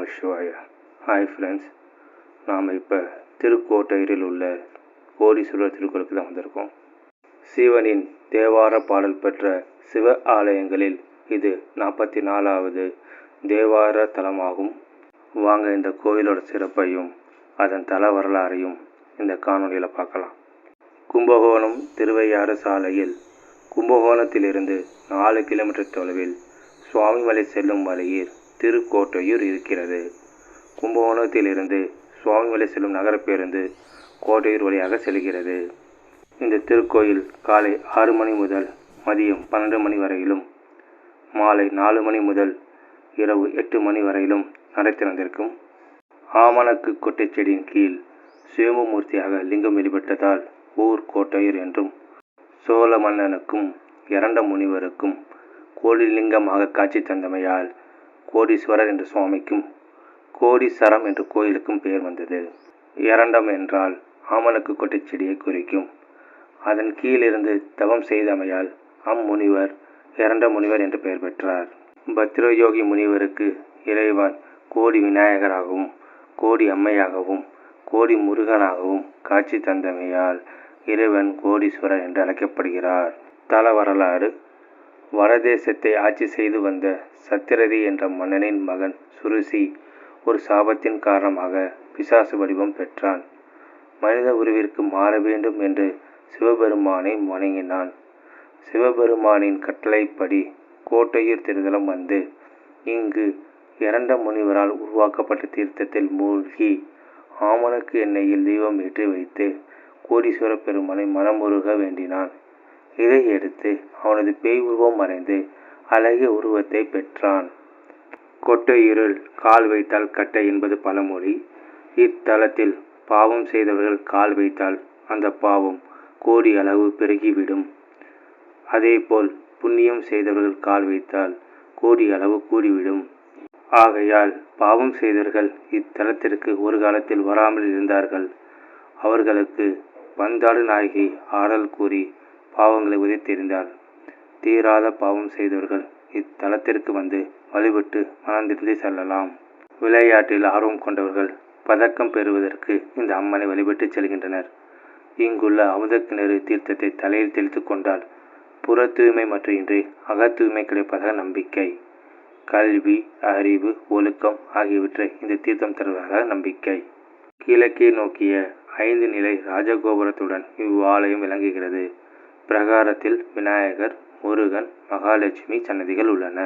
Hi friends நாம் இப்போ திருக்கோட்டையரில் உள்ள கோடீஸ்வரர் திருக்கோயிலுக்கு தான் வந்திருக்கோம். சிவனின் தேவார பாடல் பெற்ற சிவ ஆலயங்களில் இது நாற்பத்தி நாலாவது தேவார தலமாகும். வாங்க இந்த கோயிலோட சிறப்பையும் அதன் தல வரலாறையும் இந்த காணொலியில் பார்க்கலாம். கும்பகோணம் திருவையாறு சாலையில் கும்பகோணத்திலிருந்து நாலு கிலோமீட்டர் தொலைவில் சுவாமிமலை செல்லும் வழியில் திருக்கோட்டையூர் இருக்கிறது. கும்பகோணத்திலிருந்து சுவாமிமலை செல்லும் நகர பேருந்து கோட்டையூர் வழியாக செல்கிறது. இந்த திருக்கோயில் காலை ஆறு மணி முதல் மதியம் பன்னெண்டு மணி வரையிலும் மாலை நாலு மணி முதல் இரவு எட்டு மணி வரையிலும் நடை திறந்திருக்கும். ஆமணக்கு கொட்டைச்செடியின் கீழ் சிவமூர்த்தியாக லிங்கம் வெளிப்பட்டதால் ஊர் கோட்டையூர் என்றும் சோழ மன்னனுக்கும் இரண்ட முனிவருக்கும் கோடிலிங்கமாக காட்சி தந்தமையால் கோடீஸ்வரர் என்ற சுவாமிக்கும் கோடீஸ்வரம் என்ற கோயிலுக்கும் பெயர் வந்தது. இரண்டம் என்றால் ஆமணக்கு கொட்டை செடியை குறிக்கும். அதன் கீழிருந்து தவம் செய்தமையால் அம்முனிவர் இரண்ட முனிவர் என்று பெயர் பெற்றார். பத்ரயோகி முனிவருக்கு இறைவன் கோடி விநாயகராகவும் கோடி அம்மையாகவும் கோடி முருகனாகவும் காட்சி தந்தமையால் இறைவன் கோடீஸ்வரர் என்று அழைக்கப்படுகிறார். தல வரலாறு வடதேசத்தை ஆட்சி செய்து வந்த சத்திரதி என்ற மன்னனின் மகன் சுருசி ஒரு சாபத்தின் காரணமாக பிசாசு வடிவம் பெற்றான். மனித உருவிற்கு மாற வேண்டும் என்று சிவபெருமானை வணங்கினான். சிவபெருமானின் கட்டளைப்படி கோட்டையூர் திருதலம் வந்து இங்கு இரண்ட முனிவரால் உருவாக்கப்பட்ட தீர்த்தத்தில் மூழ்கி ஆமணக்கு எண்ணெயில் தீபம் ஏற்றி வைத்து கோடீஸ்வர பெருமானை மனமுருக வேண்டினான். இதை எடுத்து அவனது பேய் உருவம் மறைந்து அழகிய உருவத்தை பெற்றான். கொட்டை இருள் கால் வைத்தால் கட்டை என்பது பழமொழி. இத்தலத்தில் பாவம் செய்தவர்கள் கால் வைத்தால் அந்த பாவம் கோடி அளவு பெருகிவிடும். அதேபோல் புண்ணியம் செய்தவர்கள் கால் வைத்தால் கோடி அளவு கூடிவிடும். ஆகையால் பாவம் செய்தவர்கள் இத்தலத்திற்கு ஒரு காலத்தில் வராமல் இருந்தார்கள். அவர்களுக்கு பந்தாடு நாயகி ஆடல் கூறி பாவங்களை உதைத்தெறிந்தார் தீராத பாவம் செய்தவர்கள் இத்தலத்திற்கு வந்து வழிபட்டு மனந்திருந்து செல்லலாம். விளையாட்டில் ஆர்வம் கொண்டவர்கள் பதக்கம் பெறுவதற்கு இந்த அம்மனை வழிபட்டு செல்கின்றனர். இங்குள்ள அமுதக்கிணறு தீர்த்தத்தை தலையில் தெளித்து கொண்டால் புற தூய்மை மற்றின்றி அகத்தூய்மை கிடைப்பதாக நம்பிக்கை. கல்வி அறிவு ஒழுக்கம் ஆகியவற்றை இந்த தீர்த்தம் தருவதாக நம்பிக்கை. கிழக்கே நோக்கிய ஐந்து நிலை ராஜகோபுரத்துடன் இவ்வாலயம் விளங்குகிறது. பிரகாரத்தில் விநாயகர் முருகன் மகாலட்சுமி சன்னதிகள் உள்ளன.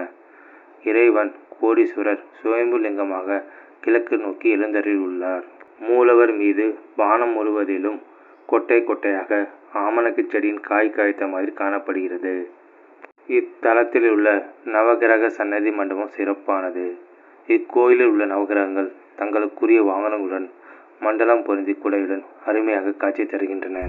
இறைவன் கோடீஸ்வரர் சுயம்பு லிங்கமாக கிழக்கு நோக்கி எழுந்தருளியுள்ளார் மூலவர் மீது பானம் முழுவதிலும் கொட்டை கொட்டையாக ஆமணக்கு செடியின் காய் காய்த்த மாதிரி காணப்படுகிறது. இத்தலத்தில் உள்ள நவகிரக சன்னதி மண்டபம் சிறப்பானது. இக்கோயிலில் உள்ள நவகிரகங்கள் தங்களுக்குரிய வாகனங்களுடன் மண்டலம் பொருந்தி குடையுடன் அருமையாக காட்சி தருகின்றன.